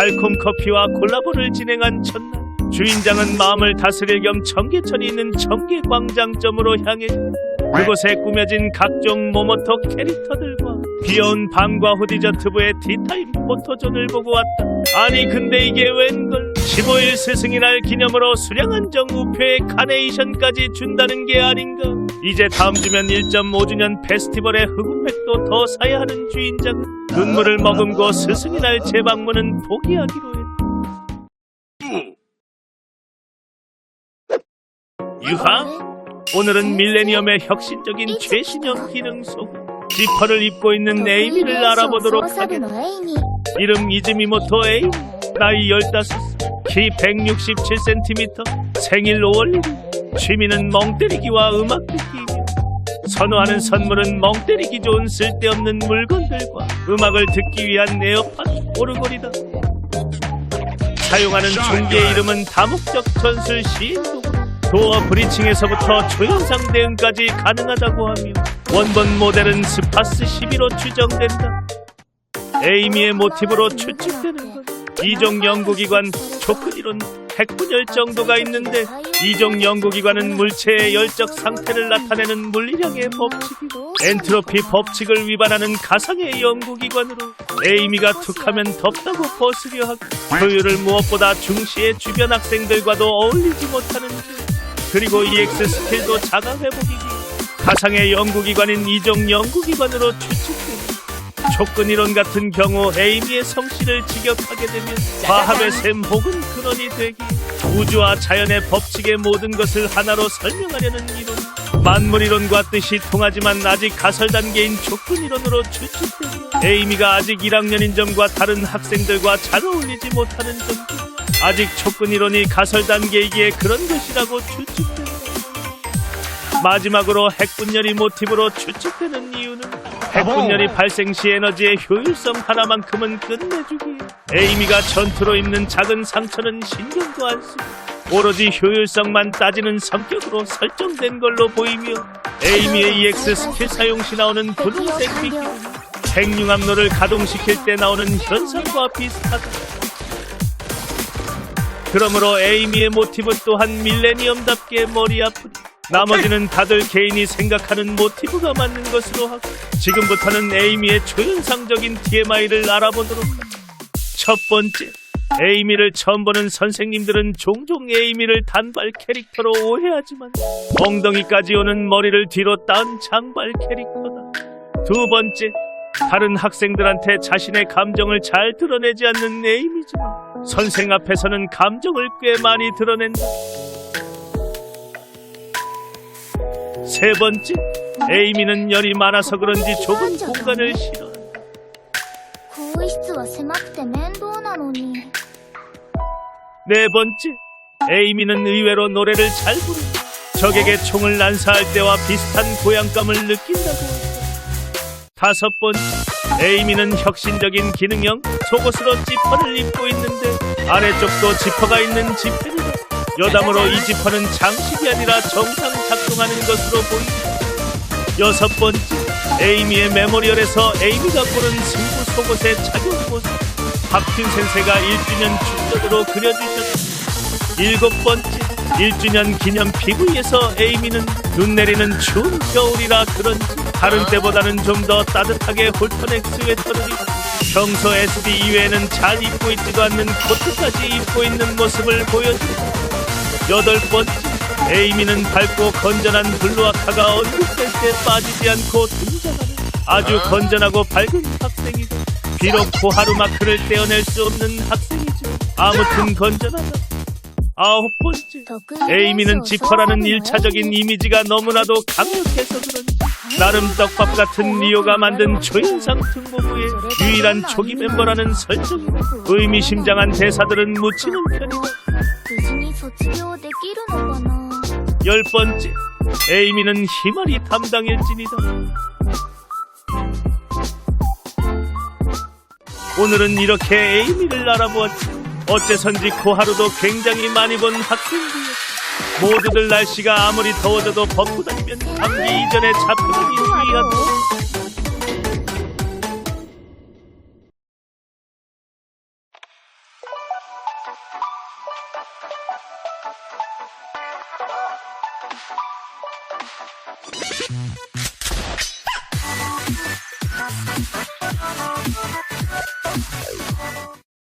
달콤 커피와 콜라보를 진행한 첫날 주인장은 마음을 다스릴 겸 청계천이 있는 청계광장점으로 향해 그곳에 꾸며진 각종 모모토 캐릭터들과 귀여운 방과 후 디 저트부의 티타임 포토존을 보고 왔다. 아니 근데 이게 웬걸 15일 스승이날 기념으로 수량한 정 우표에 카네이션까지 준다는 게 아닌가 이제 다음 주면 1.5주년 페스티벌의 흑운팩도 더 사야 하는 주인장은 눈물을 머금고 스승이 날 재방문은 포기하기로 했다. 유하 오늘은 밀레니엄의 혁신적인 최신형 기능 속 지퍼를 입고 있는 에이미를 알아보도록 하겠다. 이름 이즈미모토 에이미, 나이 15살, 키 167cm, 생일 5월 1일, 취미는 멍때리기와 음악 듣기이며 선호하는 선물은 멍때리기 좋은 쓸데없는 물건들과 음악을 듣기 위한 에어팟 오르골이다. 사용하는 종기의 이름은 다목적 전술 시인도 도어 브리칭에서부터 초현상 대응까지 가능하다고 하며 원본 모델은 스파스 12로 추정된다. 에이미의 모티브로 추측되는 것. 이종 연구기관 초크이론 핵분열 정도가 있는데 이종 연구기관은 물체의 열적 상태를 나타내는 물리량의 법칙이고 엔트로피 법칙을 위반하는 가상의 연구기관으로 에이미가 툭하면 덥다고 벗으려 하고 효율을 무엇보다 중시해 주변 학생들과도 어울리지 못하는 점 그리고 EX 스킬도 자가 회복이기 가상의 연구기관인 이종 연구기관으로 추측됩니 다. 촉근이론 같은 경우 에이미의 성씨를 직역하게 되면 과합의 셈 혹은 근원이 되기 우주와 자연의 법칙의 모든 것을 하나로 설명하려는 이론 만물이론과 뜻이 통하지만 아직 가설 단계인 촉근이론으로 추측되며 에이미가 아직 1학년인 점과 다른 학생들과 잘 어울리지 못하는 점 아직 촉근이론이 가설 단계이기에 그런 것이라고 추측됩니다 마지막으로 핵분열이 모티브로 추측되는 이유는 핵분열이 발생 시 에너지의 효율성 하나만큼은 끝내주기에 에이미가 전투로 입는 작은 상처는 신경도 안 쓰고 오로지 효율성만 따지는 성격으로 설정된 걸로 보이며 에이미의 EX 스킬 사용 시 나오는 분홍색 빛기는 핵융합로를 가동시킬 때 나오는 현상과 비슷하다. 그러므로 에이미의 모티브 또한 밀레니엄답게 머리 아프다. 나머지는 다들 개인이 생각하는 모티브가 맞는 것으로 하고 지금부터는 에이미의 초현상적인 TMI를 알아보도록 하자. 첫 번째, 에이미를 처음 보는 선생님들은 종종 에이미를 단발 캐릭터로 오해하지만 엉덩이까지 오는 머리를 뒤로 딴 장발 캐릭터다. 두 번째, 다른 학생들한테 자신의 감정을 잘 드러내지 않는 에이미지만 선생 앞에서는 감정을 꽤 많이 드러낸다. 세 번째, 에이미는 열이 많아서 그런지 좁은 공간을 싫어. 更衣室は狭くて面倒なのに 네 번째, 에이미는 의외로 노래를 잘 부르고 적에게 총을 난사할 때와 비슷한 고향감을 느낀다고 한다. 다섯 번째, 에이미는 혁신적인 기능형 속옷으로 지퍼를 입고 있는데 아래쪽도 지퍼가 있는 지퍼이다. 여담으로 이 지퍼는 장식이 아니라 정상 작동하는 것으로 보인다. 여섯 번째, 에이미의 메모리얼에서 에이미가 고른 승부 속옷의 착용 모습 박진先生가 1주년 축전으로 그려주셨다. 일곱 번째, 1주년 기념 PV에서 에이미는 눈 내리는 추운 겨울이라 그런지 다른 때보다는 좀 더 따뜻하게 홀터넥 스웨터를 입고 평소 SB 이외에는 잘 입고 있지도 않는 코트까지 입고 있는 모습을 보여준다. 여덟 번째, 에이미는 밝고 건전한 블루아카가 언급될 때 빠지지 않고 등장하는 아주 건전하고 밝은 학생이다. 비록 코하루 마크를 떼어낼 수 없는 학생이지만 아무튼 건전하다. 아홉 번째, 에이미는 지퍼라는 일차적인 이미지가 너무나도 강력해서 그런지 나름 떡밥 같은 리오가 만든 초인상 등보부의 유일한 초기 멤버라는 설정이 의미심장한 대사들은 묻히는 편이다. 無事に卒業できるのかな 열 번째, 에이미는 희마리 담당일진이다. 오늘은 이렇게 에이미를 알아보았지. 어째선지 코하루도 굉장히 많이 본 학생들이었다. 모두들 날씨가 아무리 더워져도 벗고 다니면 감기 이전에 잡히는 주의한 you